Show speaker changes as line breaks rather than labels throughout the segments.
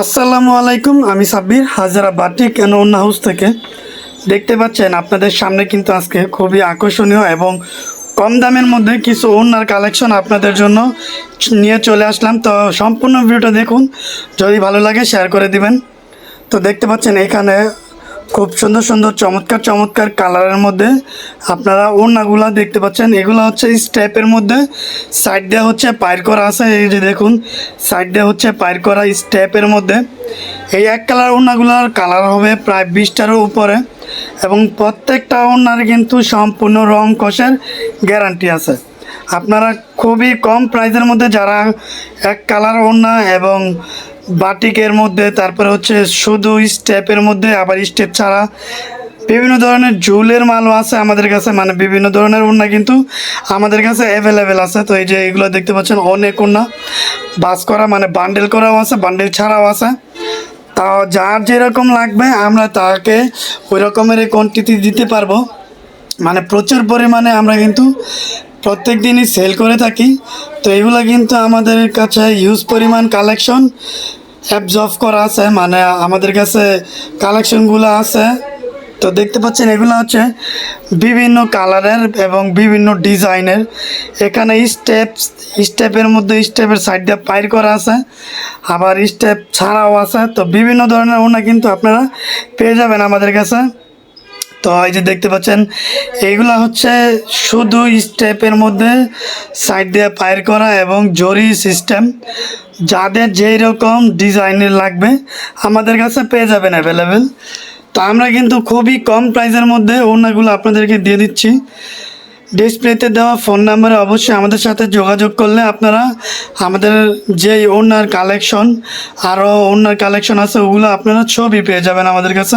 আসসালামু আলাইকুম, আমি সাব্বির, হাজারা বাটিক অ্যান্ড অন্য হাউস থেকে। দেখতে পাচ্ছেন, আপনাদের সামনে কিন্তু আজকে খুবই আকর্ষণীয় এবং কম দামের মধ্যে কিছু ওনার কালেকশন আপনাদের জন্য নিয়ে চলে আসলাম। তো সম্পূর্ণ ভিডিওটা দেখুন, যদি ভালো লাগে শেয়ার করে দিবেন। তো দেখতে পাচ্ছেন, এখানে খুব সুন্দর সুন্দর চমৎকার চমৎকার কালারের মধ্যে আপনারা ওড়নাগুলা দেখতে পাচ্ছেন। এগুলো হচ্ছে স্টেপের মধ্যে। সাইড দিয়ে হচ্ছে পায়ের করা আছে, এই যে দেখুন। সাইড দিয়ে হচ্ছে পায়ের করা স্টেপের মধ্যে। এই এক কালার ওড়নাগুলোর কালার হবে প্রায় বিশটারও উপরে এবং প্রত্যেকটা ওড়নার কিন্তু সম্পূর্ণ রং কষের গ্যারান্টি আছে। আপনারা খুবই কম প্রাইসের মধ্যে যারা এক কালার ওড়না এবং বাটিকের মধ্যে, তারপরে হচ্ছে শুধু স্টেপের মধ্যে, আবার স্টেপ ছাড়া বিভিন্ন ধরনের ঝুলের মালও আছে আমাদের কাছে মানে বিভিন্ন ধরনের ওড়না কিন্তু আমাদের কাছে অ্যাভেলেবেল আছে। তো এই যে এগুলো দেখতে পাচ্ছেন, অনেক ওড়না। বাস করা মানে বান্ডেল করাও আছে বান্ডেল ছাড়াও আছে। তা যার যেরকম লাগবে, আমরা তাকে ওই রকমের কোয়ান্টিটি দিতে পারব। মানে প্রচুর পরিমাণে আমরা কিন্তু প্রত্যেক দিনই সেল করে থাকি। তো এগুলো কিন্তু আমাদের কাছে হিউজ পরিমাণ কালেকশন অ্যাবজর্ভ করা আছে মানে আমাদের কাছে কালেকশনগুলো আছে। তো দেখতে পাচ্ছেন, এগুলো হচ্ছে বিভিন্ন কালারের এবং বিভিন্ন ডিজাইনের। এখানে স্টেপ স্টেপের মধ্যে স্টেপের সাইড দিয়ে পাইর করা আছে। আবার স্টেপ ছাড়াও আছে। তো বিভিন্ন ধরনের ওনা কিন্তু আপনারা পেয়ে যাবেন আমাদের কাছে। তো এই যে দেখতে পাচ্ছেন এইগুলা হচ্ছে শুধু স্টেপের মধ্যে সাইড দিয়ে পায়ের করা এবং জরি সিস্টেম। যাদের যেই রকম ডিজাইনের লাগবে, আমাদের কাছে পেয়ে যাবেন অ্যাভেলেবেল তো আমরা কিন্তু খুবই কম প্রাইসের মধ্যে ওনাগুলো আপনাদেরকে দিয়ে দিচ্ছি। ডিসপ্লেতে দেওয়া ফোন নাম্বারে অবশ্যই আমাদের সাথে যোগাযোগ করলে আপনারা আমাদের যে ওনার কালেকশন, আরও ওনার কালেকশন আছে, ওগুলো আপনারা ছবি পেয়ে যাবেন আমাদের কাছে।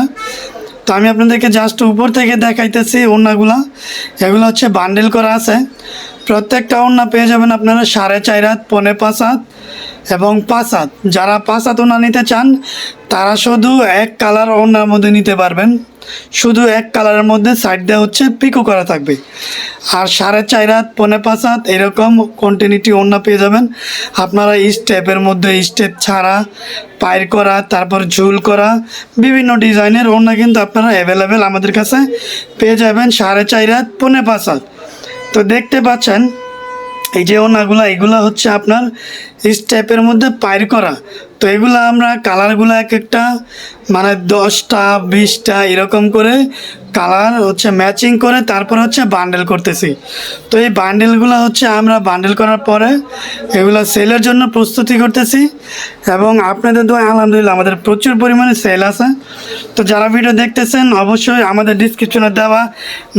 তো আমি আপনাদেরকে জাস্ট উপর থেকে দেখাইতেছি ওড়নাগুলা। এগুলো হচ্ছে বান্ডেল করা আছে। প্রত্যেকটা ওড়না পেয়ে যাবেন আপনারা সাড়ে চার হাত, পনে পাঁচ হাত। এবং পাঁচাত যারা পাঁচ হাত ওড়না নিতে চান, তারা শুধু এক কালার ওড়নার মধ্যে নিতে পারবেন। শুধু এক কালারের মধ্যে সাইড দেওয়া হচ্ছে পিকো করা থাকবে। আর সাড়ে চার হাত, পনে পাঁচ হাত, এরকম কন্টিনিউটি ওড়না পেয়ে যাবেন। আপনারা স্টেপের মধ্যে স্টেপ ছাড়া, পায়ের করা, তারপর ঝুল করা, বিভিন্ন ডিজাইনের ওড়না কিন্তু আপনারা অ্যাভেলেবেল আমাদের কাছে পেয়ে যাবেন সাড়ে চার হাত, পনে পাঁচ হাত। তো দেখতে পাচ্ছেন এই যে ওনাগুলা, এগুলো হচ্ছে আপনার স্টেপের মধ্যে পায়ের করা। তো এগুলো আমরা কালারগুলো এক একটা মানে দশটা, বিশটা এরকম করে কালার হচ্ছে ম্যাচিং করে তারপর হচ্ছে বান্ডেল করতেছি। তো এই বান্ডেলগুলো হচ্ছে আমরা বান্ডেল করার পরে এগুলো সেলের জন্য প্রস্তুতি করতেছি এবং আপনাদের দোয়া, আলহামদুলিল্লাহ আমাদের প্রচুর পরিমাণে সেল আছে। তো যারা ভিডিও দেখতেছেন, অবশ্যই আমাদের ডিসক্রিপশনে দেওয়া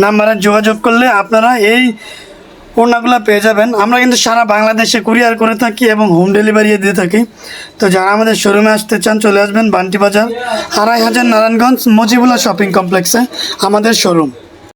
নাম্বারে যোগাযোগ করলে আপনারা এই ওড়নাগুলো পেয়ে যাবেন। আমরা কিন্তু সারা বাংলাদেশে কুরিয়ার করে থাকি এবং হোম ডেলিভারি দিয়ে থাকি। তো যারা আমাদের শোরুমে আসতে চান, চলে আসবেন বান্টি বাজার, আড়াই হাজার নারায়ণগঞ্জ মজিবুল্লাহ শপিং কমপ্লেক্সে, আমাদের শোরুম।